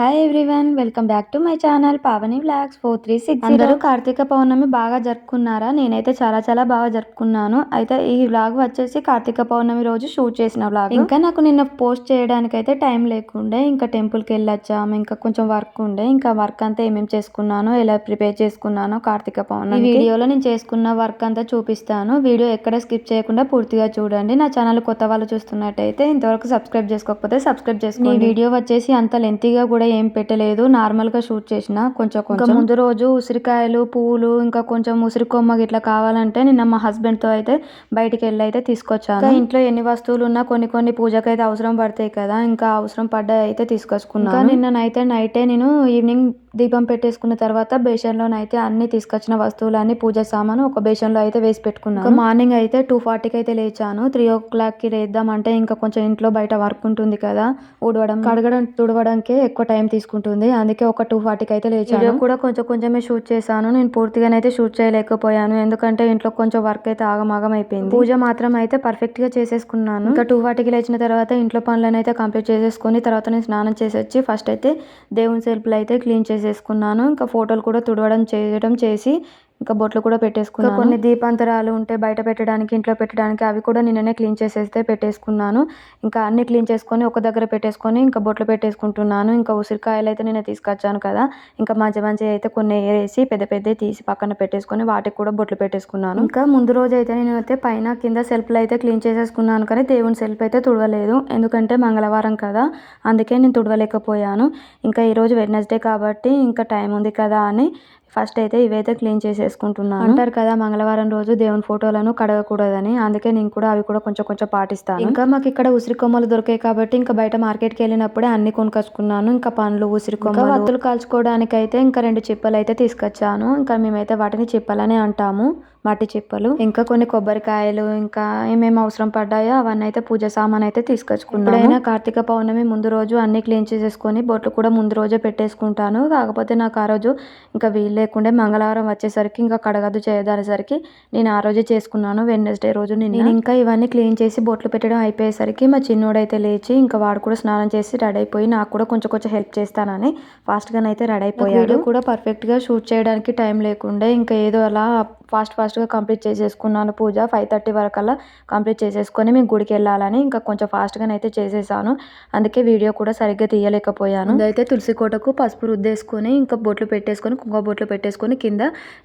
Hi everyone welcome back to my channel Pavani vlogs four three six అందరూ కార్తీక పౌర్ణమి బాగా జరుపుకున్నారా? నేనైతే చాలా చాలా బాగా జరుపుకున్నాను. అయితే ఈ వ్లాగ్ వచ్చేసి కార్తీక పౌర్ణమి రోజు షూట్ చేసిన వ్లాగ్ ఇంకా నాకు నిన్న పోస్ట్ చేయడానికి అయితే టైం లేకుండే ఇంకా టెంపుల్కి వెళ్ళొచ్చాము ఇంకా కొంచెం వర్క్ ఉండే ఇంకా వర్క్ అంతా ఏమేమి చేసుకున్నానో ఎలా ప్రిపేర్ చేసుకున్నానో కార్తీక పౌర్ణమి ఈ వీడియోలో నేను చేసుకున్న వర్క్ అంతా చూపిస్తాను. వీడియో ఎక్కడ స్కిప్ చేయకుండా పూర్తిగా చూడండి. నా ఛానల్ కొత్త వాళ్ళు చూస్తున్నట్టయితే ఇంతవరకు సబ్స్క్రైబ్ చేసుకోకపోతే సబ్స్క్రైబ్ చేసుకోండి. ఈ వీడియో వచ్చేసి అంత లెంతీగా కూడా ఏం పెట్టలేదు. నార్మల్గా షూట్ చేసిన. కొంచెం కొంచెం. ముందు రోజు ఉసిరికాయలు పువ్వులు ఇంకా కొంచెం ఉసిరి కొమ్మ ఇట్లా కావాలంటే నిన్న మా హస్బెండ్తో అయితే బయటికి వెళ్ళి అయితే తీసుకొచ్చాను ఇంట్లో ఎన్ని వస్తువులు ఉన్నా కొన్ని కొన్ని పూజకి అయితే అవసరం పడతాయి కదా. ఇంకా అవసరం పడ్డాయి అయితే తీసుకొచ్చుకున్నాను. ఇంకా నిన్న నైతే నైటే నేను ఈవినింగ్ దీపం పెట్టేసుకున్న తర్వాత బేషన్లో అయితే అన్ని తీసుకొచ్చిన వస్తువులన్నీ పూజ సామాను ఒక బేషన్లో అయితే వేసి పెట్టుకున్నాను. మార్నింగ్ అయితే టూ ఫార్టీకి అయితే లేచాను. త్రీ ఓ క్లాక్కి లేద్దాం అంటే ఇంకా కొంచెం ఇంట్లో బయట వర్క్ ఉంటుంది కదా. ఊడవడం కడగడం తుడవడానికి ఎక్కువ టైం తీసుకుంటుంది. అందుకే ఒక టూ ఫార్టీకి అయితే లేచాను. వీడియో కూడా కొంచెం కొంచెమే షూట్ చేశాను. నేను పూర్తిగానైతే షూట్ చేయలేకపోయాను. ఎందుకంటే ఇంట్లో కొంచెం వర్క్ అయితే ఆగమాగం అయిపోయింది. పూజ మాత్రం అయితే పర్ఫెక్ట్గా చేసేసుకున్నాను. ఇంకా టూ ఫార్టీకి లేచిన తర్వాత ఇంట్లో పనులను అయితే కంప్లీట్ చేసేసుకొని తర్వాత నేను స్నానం చేసి వచ్చి ఫస్ట్ అయితే దేవుని సెల్ఫ్లు అయితే క్లీన్ చేసేసుకున్నాను. ఇంకా ఫోటోలు కూడా తుడవడం చేయడం చేసి ఇంకా బొట్లు కూడా పెట్టేసుకున్నాను. కొన్ని దీపాంతరాలు ఉంటే బయట పెట్టడానికి ఇంట్లో పెట్టడానికి అవి కూడా నిన్ననే క్లీన్ చేసేస్తే పెట్టేసుకున్నాను. ఇంకా అన్ని క్లీన్ చేసుకొని ఒక దగ్గర పెట్టేసుకొని ఇంకా బొట్లు పెట్టేసుకుంటున్నాను. ఇంకా ఉసిరికాయలు అయితే నేను తీసుకొచ్చాను కదా. ఇంకా మంచి మంచి అయితే కొన్ని వేసి పెద్ద పెద్ద తీసి పక్కన పెట్టేసుకొని వాటికి కూడా బొట్లు పెట్టేసుకున్నాను. ఇంకా ముందు రోజు అయితే నేను అయితే పైన కింద సెల్ఫ్లు అయితే క్లీన్ చేసేసుకున్నాను కానీ దేవుని సెల్ఫ్ అయితే తుడవలేదు. ఎందుకంటే మంగళవారం కదా. అందుకే నేను తుడవలేకపోయాను. ఇంకా ఈరోజు వెడ్నెస్డే కాబట్టి ఇంకా టైం ఉంది కదా అని ఫస్ట్ అయితే ఇవైతే క్లీన్ చేసేసుకుంటున్నాను. అంటారు కదా మంగళవారం రోజు దేవుని ఫోటోలను కడగకూడదని. అందుకే నేను కూడా అవి కూడా కొంచెం కొంచెం పాటిస్తాను. ఇంకా మాకు ఇక్కడ ఉసిరి కొమ్మలు దొరికాయి కాబట్టి ఇంకా బయట మార్కెట్కి వెళ్ళినప్పుడే అన్ని కొనుకొచ్చుకున్నాను. ఇంకా పండ్లు ఉసిరి కొమ్మలు. వత్తులు కాల్చుకోవడానికి అయితే ఇంకా రెండు చిప్పలు అయితే తీసుకొచ్చాను. ఇంకా మేమైతే వాటిని చిప్పలనే అంటాము. మట్టి చిప్పలు ఇంకా కొన్ని కొబ్బరికాయలు ఇంకా ఏమేమి అవసరం పడ్డాయో అవన్నీ అయితే పూజ సామాన్ అయితే తీసుకొచ్చుకున్నాను. ఎప్పుడైనా కార్తీక పౌర్ణమి ముందు రోజు అన్ని క్లీన్ చేసేసుకొని బొట్లు కూడా ముందు రోజే పెట్టేసుకుంటాను. కాకపోతే నాకు ఆ రోజు ఇంకా వీలు లేకుండే మంగళవారం వచ్చేసరికి ఇంకా కడగదు చేయదానేసరికి నేను ఆ రోజే చేసుకున్నాను. వెడ్నెస్డే రోజు నేను ఇంకా ఇవన్నీ క్లీన్ చేసి బొట్లు పెట్టడం అయిపోయేసరికి మా చిన్నోడైతే లేచి ఇంకా వాడు కూడా స్నానం చేసి రెడీ అయిపోయి నాకు కూడా కొంచెం కొంచెం హెల్ప్ చేస్తానని ఫాస్ట్గానైతే రెడీ అయిపోయాడు. వీడియో కూడా పర్ఫెక్ట్గా షూట్ చేయడానికి టైం లేకుండే ఇంకా ఏదో అలా ఫాస్ట్ ఫాస్ట్గా కంప్లీట్ చేసేసుకున్నాను పూజ. ఫైవ్ థర్టీ వరకల్లా కంప్లీట్ చేసేసుకొని మేము గుడికి వెళ్ళాలని ఇంకా కొంచెం ఫాస్ట్గానే అయితే చేసేసాను. అందుకే వీడియో కూడా సరిగ్గా తీయలేకపోయాను. అయితే తులసి కోటకు పసుపు రుద్దేసుకొని ఇంకా బొట్లు పెట్టేసుకొని కుంకుమ బొట్లు పెట్టేసుకొని కింద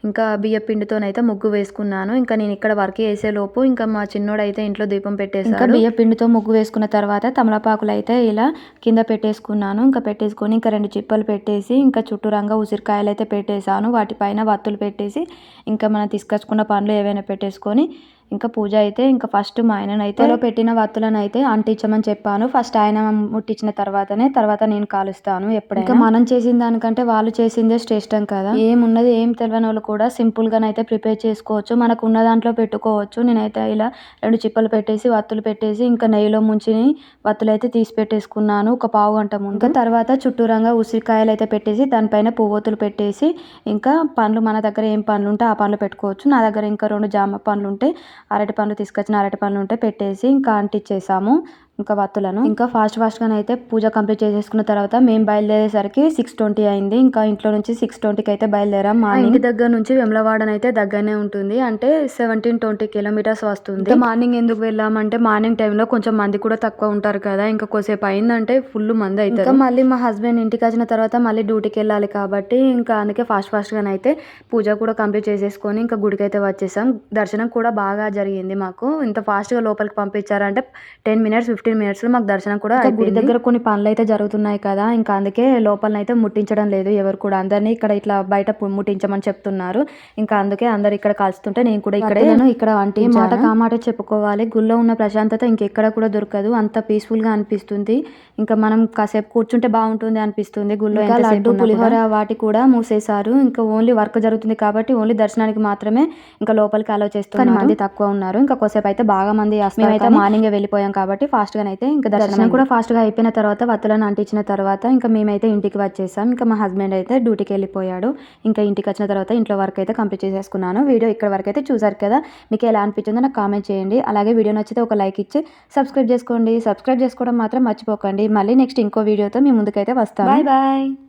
ఇంకా బియ్య పిండితోనైతే ముగ్గు వేసుకున్నాను. ఇంకా నేను ఇక్కడ వర్క్ చేసే లోపు ఇంకా మా చిన్నోడైతే ఇంట్లో దీపం పెట్టేసాడు బియ్య పిండితో ముగ్గు వేసుకున్న తర్వాత తమలపాకులు అయితే ఇలా కింద పెట్టేసుకున్నాను. ఇంకా పెట్టేసుకొని ఇంకా రెండు చిప్పలు పెట్టేసి ఇంకా చుట్టూరంగా ఉసిరికాయలు అయితే పెట్టేశాను. వాటిపైన వత్తులు పెట్టేసి ఇంకా మన తీసుకొచ్చుకున్న పండ్లు ఏవైనా పెట్టేసుకొని ఇంకా పూజ అయితే ఇంకా ఫస్ట్ మా ఆయననైతే పెట్టిన వత్తులను అయితే అంటించమని చెప్పాను. ఫస్ట్ ఆయన ముట్టించిన తర్వాతనే తర్వాత నేను కాలుస్తాను ఎప్పుడైనా. మనం చేసిన దానికంటే వాళ్ళు చేసిందే శ్రేష్టం కదా? ఏమున్నది ఏం తెలియని వాళ్ళు కూడా సింపుల్ గానైతే ప్రిపేర్ చేసుకోవచ్చు. మనకు ఉన్న దాంట్లో పెట్టుకోవచ్చు. నేనైతే ఇలా రెండు చిప్పలు పెట్టేసి వత్తులు పెట్టేసి ఇంకా నెయ్యిలో ముంచి వత్తులు అయితే తీసి పెట్టేసుకున్నాను ఒక పావు గంట ముందు. తర్వాత చుట్టూరంగా ఉసిరికాయలు అయితే పెట్టేసి దానిపైన పువ్వొత్తులు పెట్టేసి ఇంకా పండ్లు మన దగ్గర ఏం పండ్లు ఉంటే ఆ పండ్లు పెట్టుకోవచ్చు. నా దగ్గర ఇంకా రెండు జామ పండ్లు ఉంటే అరటి పండ్లు తీసుకొచ్చిన అరటి పండ్లు ఉంటే పెట్టేసి ఇంకా అంటించేసాము ఇంకా వత్తులను ఇంకా ఫాస్ట్ ఫాస్ట్గా అయితే పూజ కంప్లీట్ చేసేసుకున్న తర్వాత మేము బయలుదేరేసరికి సిక్స్ ట్వంటీ అయింది. ఇంకా ఇంట్లో నుంచి సిక్స్ ట్వంటీకి అయితే బయలుదేరాం మా ఇంటి దగ్గర నుంచి వెమ్లవాడన్ అయితే దగ్గరనే ఉంటుంది. అంటే సెవెంటీన్ ట్వంటీ కిలోమీటర్స్ వస్తుంది. మార్నింగ్ ఎందుకు వెళ్ళామంటే మార్నింగ్ టైంలో కొంచెం మంది కూడా తక్కువ ఉంటారు కదా. ఇంకా కొద్దిసేపు అయిందంటే ఫుల్ మంది అయితే ఇంకా మళ్ళీ మా హస్బెండ్ ఇంటికి వచ్చిన తర్వాత మళ్ళీ డ్యూటీకి వెళ్ళాలి కాబట్టి ఇంకా అందుకే ఫాస్ట్ ఫాస్ట్గా అయితే పూజ కూడా కంప్లీట్ చేసేసుకొని ఇంకా గుడికి అయితే వచ్చేసాం. దర్శనం కూడా బాగా జరిగింది మాకు. ఇంత ఫాస్ట్గా లోపలికి పంపించారంటే టెన్ మినిట్స్ ఫిఫ్టీన్ మినిట్స్లో మాకు దర్శనం కూడా గుడి దగ్గర కొన్ని పనులు అయితే జరుగుతున్నాయి కదా ఇంకా అందుకే లోపలనైతే ముట్టించడం లేదు ఎవరు కూడా. అందరినీ ఇక్కడ ఇట్లా బయట ముట్టించమని చెప్తున్నారు. ఇంకా అందుకే అందరు ఇక్కడ కలుస్తుంటే నేను కూడా ఇక్కడే ఇక్కడ అంటే మాట కామాట చెప్పుకోవాలి. గుళ్ళో ఉన్న ప్రశాంతత ఇంకెక్కడ కూడా దొరకదు. అంత పీస్ఫుల్గా అనిపిస్తుంది. ఇంకా మనం కాసేపు కూర్చుంటే బాగుంటుంది అనిపిస్తుంది గుళ్ళో లడ్డు పులిహోర వాటి కూడా మూసేశారు. ఇంకా ఓన్లీ వర్క్ జరుగుతుంది కాబట్టి ఓన్లీ దర్శనానికి మాత్రమే ఇంకా లోపలికి అలో చేస్తున్నారు. మంది తక్కువ ఉన్నారు. ఇంకా కొద్దిసేపు అయితే బాగా మంది వస్తారు మార్నింగ్ వెళ్ళిపోయాం కాబట్టి ఫాస్ట్ ఫాస్ట్గా అయితే ఇంకా దర్శనం కూడా ఫాస్ట్గా అయిపోయిన తర్వాత వత్తులను అంటించిన తర్వాత ఇంకా మేమైతే ఇంటికి వచ్చేసాం. ఇంకా మా హస్బెండ్ అయితే డ్యూటీకి వెళ్ళిపోయాడు. ఇంకా ఇంటికి వచ్చిన తర్వాత ఇంట్లో వర్క్ అయితే కంప్లీట్ చేసేసుకున్నాను. వీడియో ఇక్కడ వరకు అయితే చూసారు కదా. మీకు ఎలా అనిపించిందో నాకు కామెంట్ చేయండి. అలాగే వీడియో నచ్చితే ఒక లైక్ ఇచ్చి సబ్స్క్రైబ్ చేసుకోండి. సబ్స్క్రైబ్ చేసుకోవడం మాత్రం మర్చిపోకండి. మళ్ళీ నెక్స్ట్ ఇంకో వీడియోతో మీ ముందుకైతే వస్తాను. Bye bye.